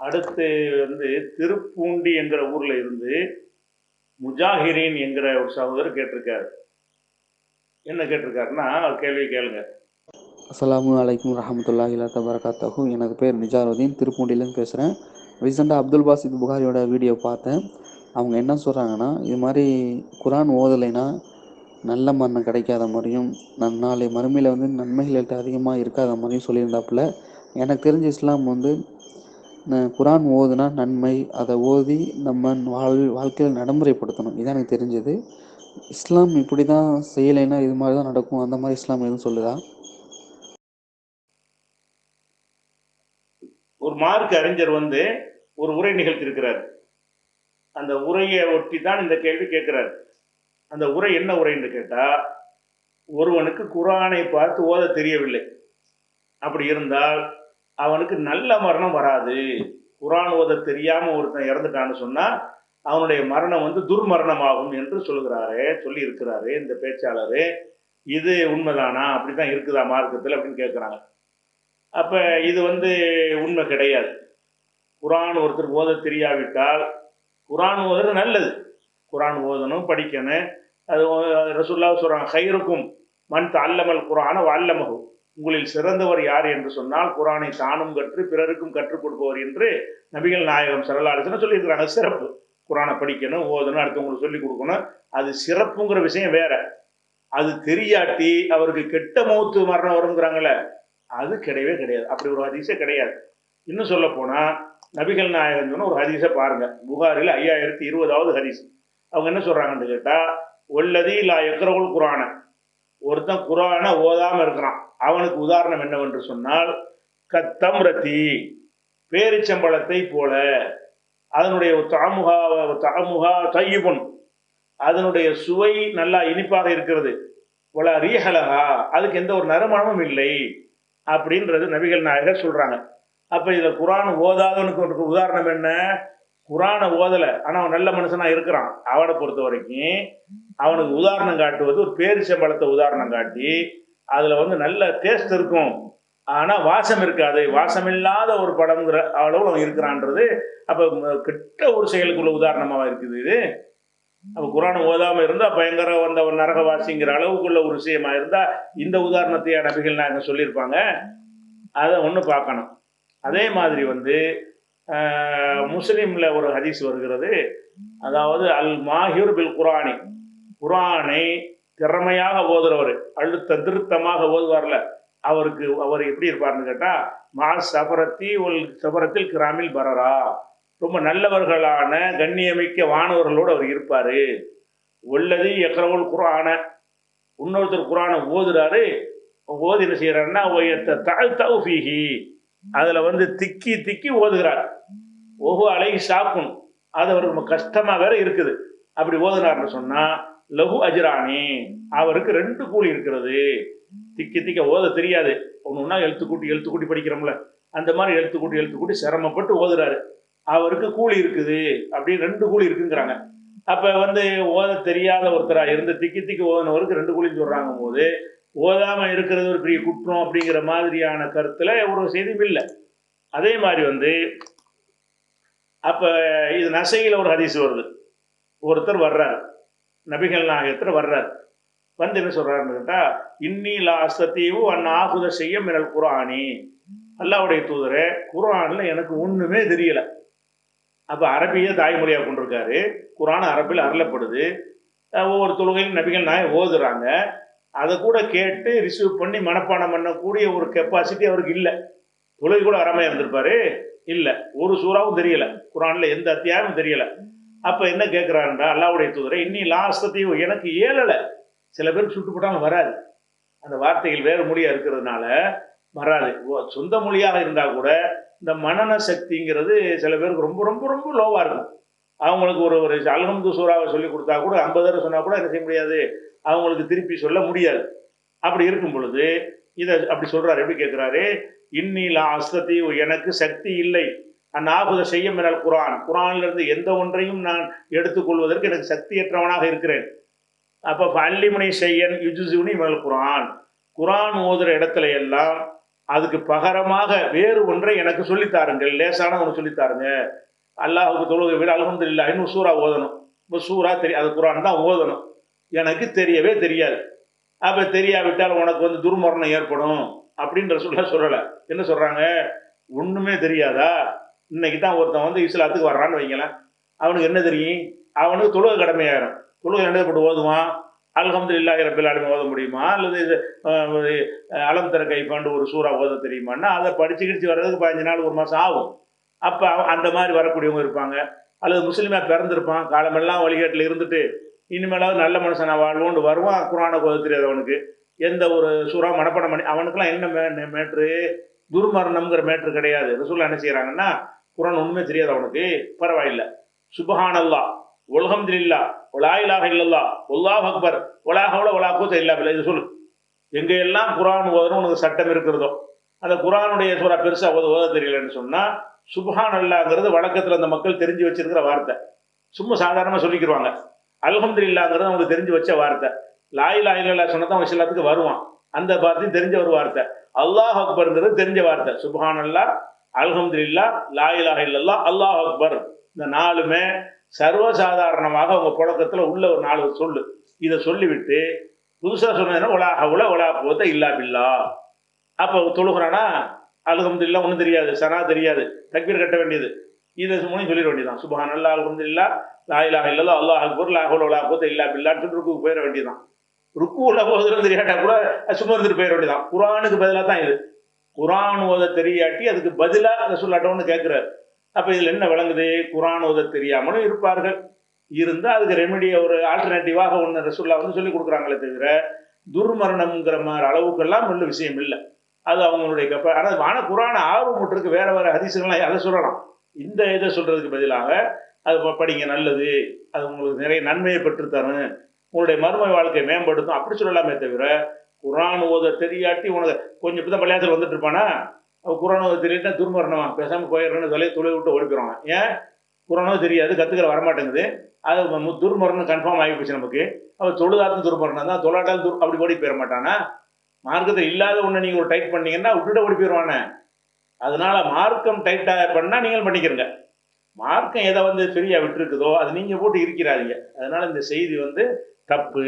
அடுத்து வந்து திருப்பூண்டி என்கிற ஊரில் இருந்து முஜாஹிரீன் என்கிற ஒரு சகோதரர் கேட்டிருக்காரு. என்ன கேட்டிருக்காருன்னா கேள்வி கேளுங்க. அஸ்லாமு அலைக்கும் ரஹமத்துல்லாஹி தபரகாத்தஹு எனது பேர் நிஜாருதீன் திருப்பூண்டிலேருந்து பேசுகிறேன் ரீசெண்டாக அப்துல் பாசித் புகாரியோட வீடியோ பார்த்தேன். அவங்க என்ன சொல்கிறாங்கன்னா இது மாதிரி குரான் ஓதலைன்னா நல்ல மரணம் கிடைக்காத மாதிரியும் நாளை மறுமையில் வந்து நன்மைகள் அதிகமாக இருக்காத மாதிரியும் சொல்லியிருந்தாப்புல. எனக்கு தெரிஞ்ச இஸ்லாம் வந்து குரான் ஓதுனா நன்மை அதை ஓதி நம்ம வாழ் வாழ்க்கையில் நடைமுறைப்படுத்தணும். இதான் எனக்கு தெரிஞ்சது. இஸ்லாம் இப்படி தான் செய்யலைன்னா இது மாதிரி தான் நடக்கும். அந்த மாதிரி இஸ்லாம் எதுவும் சொல்லுதா? ஒரு மார்க் அறிஞர் வந்து ஒரு உரை நிகழ்த்தியிருக்கிறார். அந்த உரையை ஒட்டி தான் இந்த கேள்வி கேட்கிறார். அந்த உரை என்ன உரைன்னு கேட்டால் ஒருவனுக்கு குரானை பார்த்து ஓத தெரியவில்லை. அப்படி இருந்தால் அவனுக்கு நல்ல மரணம் வராது. குரான் ஓத தெரியாம ஒருத்தன் இறந்துட்டான்னு சொன்னா அவனுடைய மரணம் வந்து துர்மரணமாகும் என்று சொல்கிறாரு சொல்லி இருக்கிறாரு இந்த பேச்சாளரு. இது உண்மைதானா? அப்படிதான் இருக்குதா மார்க்கத்தில் அப்படின்னு கேட்குறாங்க. அப்ப இது வந்து உண்மை கிடையாது. குரான் ஒருத்தர் ஓத தெரியாவிட்டால் குரான் ஓதுறது நல்லது. குரான் ஓதணும் படிக்கணும். அது ரசுல்லா ரசூல்லா சொல்றாங்க ஹைருக்கும் மண் அல்லமல் குரான வல்லமகும் உங்களில் சிறந்தவர் யார் என்று சொன்னால் குரானை தானும் கற்று பிறருக்கும் கற்றுக் கொடுப்பவர் என்று நபிகள் நாயகம் சரலாலோசனை சொல்லியிருக்கிறாங்க. சிறப்பு. குரானை படிக்கணும் ஓதணும் அடுத்தவங்களுக்கு சொல்லி கொடுக்கணும். அது சிறப்புங்கிற விஷயம் வேற. அது தெரியாட்டி அவருக்கு கெட்ட மௌத்து மரணம் வருங்கிறாங்களே அது கிடையவே கிடையாது. அப்படி ஒரு ஹதீஸே கிடையாது. இன்னும் சொல்ல போனால் நபிகள் நாயகம் சொன்ன ஒரு ஹதீஸை பாருங்க. புகாரில் ஐயாயிரத்தி இருபதாவது ஹதீஸ். அவங்க என்ன சொல்றாங்கன்னு கேட்டால் ஒல்லதி லா எக்ரவுல் குரானை. ஒருத்தன் குரானை ஓதாமல் இருக்கிறான். அவனுக்கு உதாரணம் என்னவென்று சொன்னால் கத்தம் ரத்தி பேரிச்சம்பழத்தை போல அதனுடைய தாமுகா தாமுகா தையுபுன் அதனுடைய சுவை நல்லா இனிப்பாக இருக்கிறது. போல ரீஹலகா அதுக்கு எந்த ஒரு நறுமணமும் இல்லை அப்படின்றது நபிகள் நாயகர் சொல்றாங்க. அப்ப இதுல குரான் ஓதாதவனுக்கு உதாரணம் என்ன? குரானை ஓதல. ஆனா அவன் நல்ல மனுஷனா இருக்கிறான். அவனை பொறுத்த வரைக்கும் அவனுக்கு உதாரணம் காட்டுவது ஒரு பேரிச்சம்பழத்தை உதாரணம் காட்டி அதுல வந்து நல்ல டேஸ்ட் இருக்கும். ஆனா வாசம் இருக்காது. வாசம் இல்லாத ஒரு படம்ங்கிற அளவு அவன் இருக்கிறான்றது அப்ப கிட்ட கெட்ட ஒரு செயலுக்குள்ள உதாரணமா இருக்குது இது. அப்ப குரானை ஓதாம இருந்தா பயங்கர வந்த ஒரு நரகவாசிங்கிற அளவுக்குள்ள ஒரு விஷயமா இருந்தா இந்த உதாரணத்தையான நபிகள் நாயகம் சொல்லியிருப்பாங்க. அதை ஒன்று பார்க்கணும். அதே மாதிரி வந்து முஸ்லிம்ல ஒரு ஹதீஸ் வருகிறது. அதாவது அல் மாஹிர் பில் குரானி குரானை திறமையாக ஓதுறவர் அழுத்த திருத்தமாக ஓதுவார்ல அவருக்கு அவர் எப்படி இருப்பார்னு கேட்டா மா சபரத்தி ஒல் சபரத்தில் கிராமில் பரரா. ரொம்ப நல்லவர்களான கண்ணியமிக்க வானவர்களோடு அவர் இருப்பாரு. உள்ளது எக்கரவுல் குரான. இன்னொருத்தர் குரானை ஓதுறாரு. ஓதி என்ன செய்யறாருன்னா தாழ் தௌஃபீஹி. அதில் வந்து திக்கி திக்கி ஓதுகிறார். ஒவ்வொரு அலைக்கு சாப்பிடும் அது அவருக்கு ரொம்ப கஷ்டமாக வேற இருக்குது. அப்படி ஓதுனார்னு சொன்னால் லகு அஜ்ரானி அவருக்கு ரெண்டு கூலி இருக்கிறது. திக்கி திக்க ஓத தெரியாது. ஒன்று ஒன்றா எழுத்து கூட்டி எழுத்து கூட்டி படிக்கிறோம்ல. அந்த மாதிரி எழுத்து கூட்டி எழுத்து கூட்டி சிரமப்பட்டு ஓதுறாரு. அவருக்கு கூலி இருக்குது. அப்படின்னு ரெண்டு கூலி இருக்குங்கிறாங்க. அப்போ வந்து ஓத தெரியாத ஒருத்தரா இருந்து திக்கி திக்கி ஓதுனவருக்கு ரெண்டு கூலின்னு சொல்கிறாங்க போது ஓதாமல் இருக்கிறது ஒரு பெரிய குற்றம் அப்படிங்கிற மாதிரியான கருத்தில் ஒரு செய்தியும் இல்லை. அதே மாதிரி வந்து அப்போ இது நசையில் ஒரு ஹதீஸ் வருது. ஒருத்தர் வர்றார். நபிகள் நாயகத்தில் வர்றார். வந்து என்ன சொல்கிறாருன்னு கேட்டால் இன்னி லாஸ்தீவு அண்ணா அன் ஆகுத செய்ய மிரல் குரானி அல்லாவுடைய தூதரே குரானில் எனக்கு ஒன்றுமே தெரியலை. அப்போ அரபிய தாய்மொழியாக கொண்டிருக்காரு. குரான் அரபில் அருளப்படுது. ஒவ்வொரு தொழுகையும் நபிகள் நாய ஓதுறாங்க. அதை கூட கேட்டு ரிசீவ் பண்ணி மனப்பாடம் பண்ணக்கூடிய ஒரு கெப்பாசிட்டி அவருக்கு இல்லை. தொழுகை கூட அறமையாக இருந்திருப்பாரு. இல்லை. ஒரு சூறாவும் தெரியல. குரானில் எந்த அத்தியாயமும் தெரியல. அப்போ என்ன கேட்கிறாருன்றா அல்லாவுடைய தூதரை இன்னி லாஸ்டத்தையும் எனக்கு ஏழலை சில பேர் சுட்டு போட்டாலும் வராது. அந்த வார்த்தைகள் வேறு மொழியாக இருக்கிறதுனால வராது. ஓ, சொந்த மொழியாக இருந்தால் கூட இந்த மனன சக்திங்கிறது சில பேருக்கு ரொம்ப ரொம்ப ரொம்ப லோவாக இருக்கும். அவங்களுக்கு ஒரு ஒரு அல்ஹம்து சூறாவை சொல்லி கொடுத்தா கூட ஐம்பது தடவை சொன்னால் கூட என்ன செய்ய முடியாது? அவங்களுக்கு திருப்பி சொல்ல முடியாது. அப்படி இருக்கும் பொழுது இதை அப்படி சொல்கிறார் எப்படி கேட்குறாரு இன்னிலா அஸ்தத்தி எனக்கு சக்தி இல்லை. அந்நாகுத செய்ய மினல் குரான். குரான்லேருந்து எந்த ஒன்றையும் நான் எடுத்துக்கொள்வதற்கு எனக்கு சக்தியற்றவனாக இருக்கிறேன். அப்போ பள்ளிமனை செய்யன் யுஜுசுனி மினல் குரான். குரான் ஓதுகிற இடத்துல எல்லாம் அதுக்கு பகரமாக வேறு ஒன்றை எனக்கு சொல்லித்தாருங்கள் லேசான ஒன்று சொல்லித்தாருங்க அல்லாஹுக்கு தொழுகை விட அலமதுல்லா இன்னும் சூறா ஓதணும். இப்போ சூறா தெரியும் அது குரான் தான் ஓதணும். எனக்கு தெரியவே தெரியாது. அப்போ தெரியாவிட்டால் உனக்கு வந்து துர்மரணம் ஏற்படும் அப்படின்ற சொல்ல சொல்லலை. என்ன சொல்கிறாங்க ஒன்றுமே தெரியாதா? இன்னைக்கு தான் ஒருத்தன் வந்து இஸ்லாத்துக்கு வர்றான்னு வைங்களேன். அவனுக்கு என்ன தெரியும்? அவனுக்கு தொழுக கடமையாயிரும். தொழுகை என்ன ஓதுவான்? அலகம்து ரபில் ஆலமீன் ஓத முடியுமா? அல்லது ஒரு, அலம் தர கைப்பாண்டு ஒரு சூறா ஓத தெரியுமான்னா அதை படிச்சு கிடிச்சு வர்றதுக்கு பதினஞ்சு நாள் ஒரு மாதம் ஆகும். அப்போ அந்த மாதிரி வரக்கூடியவங்க இருப்பாங்க. அல்லது முஸ்லீமாக பிறந்திருப்பான் காலமெல்லாம் வழிகாட்டில் இருந்துட்டு இனிமேலாவது நல்ல மனுஷனா வாழ்வோன்னு வருவான் குரானை ஓத தெரியாது அவனுக்கு. எந்த ஒரு சூறா மனப்பாடம் பண்ணி அவனுக்கெல்லாம் என்ன மே மேட்ரு? துர்மரணம்ங்கிற மேட்ரு கிடையாது. ரசூலா என்ன செய்கிறாங்கன்னா குரான் ஒன்றுமே தெரியாது அவனுக்கு. பரவாயில்லை. சுபஹானல்லா உலகம்தில்லா ஒலாயிலாக இல்லல்லா ஒல்லாஹ் அக்பர் உலாக ஒலா கூத்த இல்லா பிள்ளை இது சொல்லு. எங்கெல்லாம் குரான் ஓதணும் உனக்கு சட்டம் இருக்கிறதோ அந்த குரானுடைய சூறா பெருசாக ஓத ஓத தெரியலன்னு சொன்னால் சுபஹான் அல்லாங்கிறது வழக்கத்தில் அந்த மக்கள் தெரிஞ்சு வச்சிருக்கிற வார்த்தை. சும்மா சாதாரணமாக சொல்லிக்கிடுவாங்க அல்ஹம்து இல்லாங்கிறது அவங்களுக்கு தெரிஞ்சு வச்ச வார்த்தை. லாயிலா இல்லல்லா சொன்னா தான் அவங்க எல்லாத்துக்கு வருவான். அந்த வார்த்தையும் தெரிஞ்ச ஒரு வார்த்தை. அல்லாஹ் அக்பர்ங்கிறது தெரிஞ்ச வார்த்தை. சுபஹான் அல்லா அல்ஹம்துலில்லா லாயிலாக இல்லல்லா அல்லாஹ் அக்பர். இந்த நாலுமே சர்வசாதாரணமாக அவங்க புழக்கத்தில் உள்ள ஒரு நாலு சொல்லு. இதை சொல்லிவிட்டு புதுசாக சொன்னதுன்னா உலா ஹவுல உலா போத்த இல்லா பில்லா. அப்போ தொழுகிறானா? இல்லை ஒன்றும் தெரியாது. சனா தெரியாது. தக்பீர் கட்ட வேண்டியது. இதை மூணையும் சொல்லிட வேண்டியதான் சுபஹான் அல்லா அல்ஹம்துலில்லா இல்லா இலாஹ இல்லல்லா அல்லாஹ் அக்பர் லா ஹவுல ஒலா போத்த இல்லா பில்லான்னு சொல்லி ருக்குக்கு போயிட வேண்டியதான் உள்ள போகுதுன்னு தெரியாட்டா கூட சும்மா இருந்துட்டு போயிட வேண்டியதான் குரானுக்கு பதிலாக தான் இது. குரான் ஓத தெரியாட்டி அதுக்கு பதிலாக ரசூல்லாட்டோன்னு கேட்குறாரு அப்போ இதில் என்ன விளங்குது? குரான் ஓத தெரியாமலும் இருப்பார்கள். இருந்தால் அதுக்கு ரெமெடியை ஒரு ஆல்டர்னேட்டிவாக ஒன்று ரசூல்லா வந்து சொல்லி கொடுக்குறாங்களே தவிர துர்மரணம்ங்கிற மாதிரி அளவுக்கெல்லாம் ஒன்றும் விஷயம் இல்லை. அது அவங்களுடைய கப்ப ஆனால் ஆனால் குரான ஆர்வமுட்டிருக்கு வேறு வேற வேற ஹதீசுகள்லாம் அதை சொல்லலாம். இந்த இதை சொல்கிறதுக்கு பதிலாக அது படிங்க நல்லது. அது உங்களுக்கு நிறைய நன்மையை பெற்றுத்தரும். உங்களுடைய மறுமை வாழ்க்கையை மேம்படுத்தும். அப்படி சொல்லலாமே தவிர குரான் ஓத தெரியாட்டி உனக்கு கொஞ்சம் இப்போ தான் பள்ளியாசல் வந்துட்டு இருப்பானா? அவன் குரான் ஓத தெரியாட்டா துர்மரணமா? பேசாமல் போயிடுறேன்னு சொல்லி துளை விட்டு ஓடிப்பிடுவாங்க ஏன்? குரானோ தெரியாது. கற்றுக்கிற வரமாட்டேங்குது. அது துர்மரணம் கன்ஃபார்ம் ஆகி போச்சு நமக்கு. அவன் தொழுதாத்தும் துர்மரணம் தான் தொழாட்டாலும் துர் அப்படி ஓடி போயிட மாட்டானா? மார்க்கத்தில் இல்லாத ஒன்று நீங்கள் ஒரு டைட் பண்ணீங்கன்னா விட்டுட ஓடி போயிடுவானே அதனால மார்க்கம் டைட்டாக பண்ணால் நீங்கள் பண்ணிக்கிறங்க. மார்க்கம் எதை வந்து ஃப்ரீயாக விட்டுருக்குதோ அது நீங்கள் போட்டு இருக்கிறாதீங்க. அதனால இந்த செய்தி வந்து தப்பு.